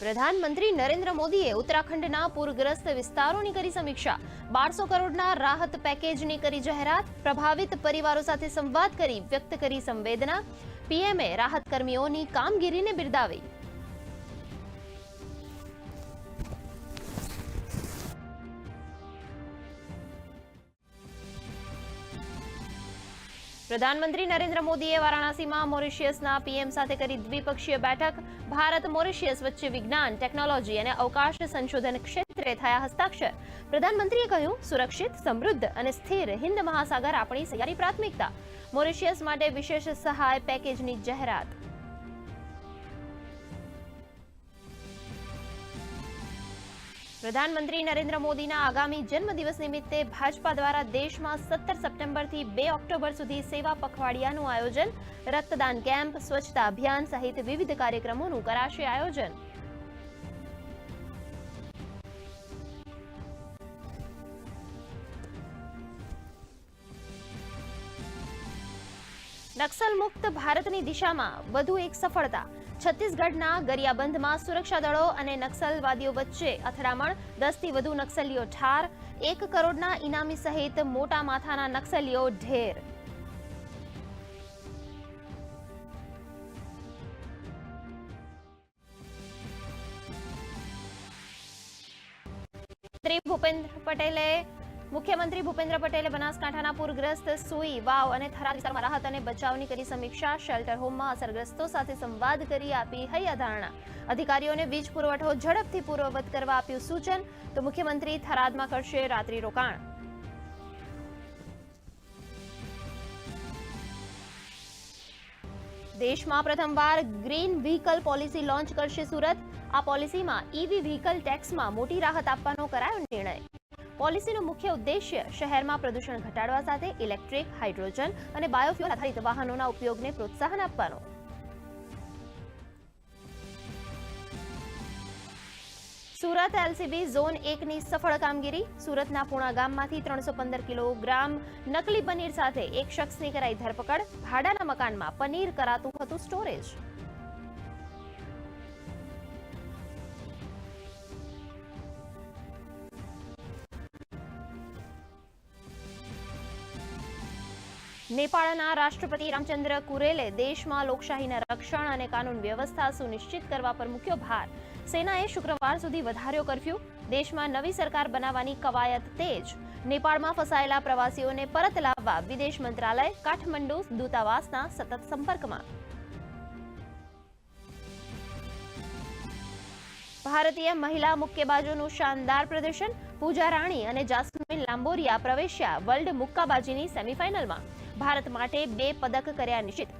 પ્રધાનમંત્રી નરેન્દ્ર મોદીએ ઉત્તરાખંડના પૂરગ્રસ્ત વિસ્તારોની કરી સમીક્ષા. બારસો કરોડના રાહત પેકેજની કરી જાહેરાત. પ્રભાવિત પરિવારો સાથે સંવાદ કરી વ્યક્ત કરી સંવેદના. પીએમએ રાહત કર્મીઓની કામગીરીને બિરદાવી. પ્રધાનમંત્રી નરેન્દ્ર મોદીએ વારાણસીમાં મોરિશિયસના પીએમ સાથે કરી દ્વિપક્ષીય બેઠક. ભારત, મોરિશિયસ વચ્ચે વિજ્ઞાન, ટેકનોલોજી અને અવકાશ સંશોધન ક્ષેત્રે થયા હસ્તાક્ષર. પ્રધાનમંત્રીએ કહ્યું, સુરક્ષિત, સમૃદ્ધ અને સ્થિર હિન્દ મહાસાગર આપણી સહિયારી પ્રાથમિકતા. મોરિશિયસ માટે વિશેષ સહાય પેકેજની જાહેરાત. પ્રધાનમંત્રી નરેન્દ્ર મોદીના આગામી જન્મદિવસ નિમિત્તે ભાજપા દ્વારા દેશમાં સત્તર સપ્ટેમ્બરથી બે ઓક્ટોબર સુધી સેવા પખવાડિયાનું આયોજન, રક્તદાન કેમ્પ, સ્વચ્છતા અભિયાન સહિત વિવિધ કાર્યક્રમોનું કરાશે આયોજન. નક્સલ મુક્ત ભારતની દિશામાં વધુ એક સફળતા. છત્તીસગઢના ગરિયાબંધમાં સુરક્ષા દળો અને નક્સલવાદીઓ વચ્ચે અથડામણ. દસથી વધુ નક્સલીઓ ઠાર. એક કરોડના ઇનામી સહિત મોટા માથાના નક્સલીઓ ઢેર. મુખ્યમંત્રી ભૂપેન્દ્ર પટેલે મુખ્યમંત્રી ભૂપેન્દ્ર પટેલે બનાસકાંઠાના પૂરગ્રસ્ત સુઈ, વાવ અને થરાદ વિસ્તારમાં રાહત અને બચાવની કરી સમીક્ષા. શેલ્ટર હોમમાં અસરગ્રસ્તો સાથે સંવાદ કરી આપી હૈયાધારણા અધિકારીઓને વીજ પુરવઠો ઝડપથી પૂર્વવત કરવા આપ્યું સૂચન. તો મુખ્યમંત્રી થરાદમાં કરશે રાત્રિ રોકાણ. દેશમાં પ્રથમવાર ગ્રીન વ્હીકલ પોલિસી લોન્ચ કરશે સુરત. આ પોલિસીમાં ઈવી વ્હીકલ ટેક્સમાં મોટી રાહત આપવાનો કરાયો નિર્ણય. પોલિસીનો મુખ્ય ઉદ્દેશ્ય શહેરમાં પ્રદૂષણ ઘટાડવા સાથે ઇલેક્ટ્રિક, હાઇડ્રોજન અને બાયોફ્યુઅલ આધારિત વાહનોના ઉપયોગને પ્રોત્સાહન આપવાનો. સુરત એલસીબી ઝોન એકની સફળ કામગીરી. સુરતના પૂણા ગામમાંથી ત્રણસો પંદર કિલોગ્રામ નકલી પનીર સાથે એક શખ્સની કરાઈ ધરપકડ. ભાડાના મકાનમાં પનીર કરાતું હતું સ્ટોરેજ. નેપાળના રાષ્ટ્રપતિ રામચંદ્ર કુરેલે દેશમાં લોકશાહીના રક્ષણ અને કાનૂન વ્યવસ્થા સુનિશ્ચિત કરવા પર મૂક્યો ભાર. સેનાએ શુક્રવાર સુધી વધાર્યો કર્ફ્યુ. દેશમાં નવી સરકાર બનાવવાની કવાયત તેજ. નેપાળમાં ફસાયેલા પ્રવાસીઓને પરત લાવવા વિદેશ મંત્રાલય કાઠમંડુ દૂતાવાસના સતત સંપર્કમાં. ભારતીય મહિલા મુક્કેબાજોનું શાનદાર પ્રદર્શન, પૂજા રાણી અને જાસ્મીન લાંબોરિયા પ્રવેશ્યા વર્લ્ડ મુક્કાબાજીની સેમીફાઇનલમાં. ભારત માટે બે પદક કર્યા નિશ્ચિત.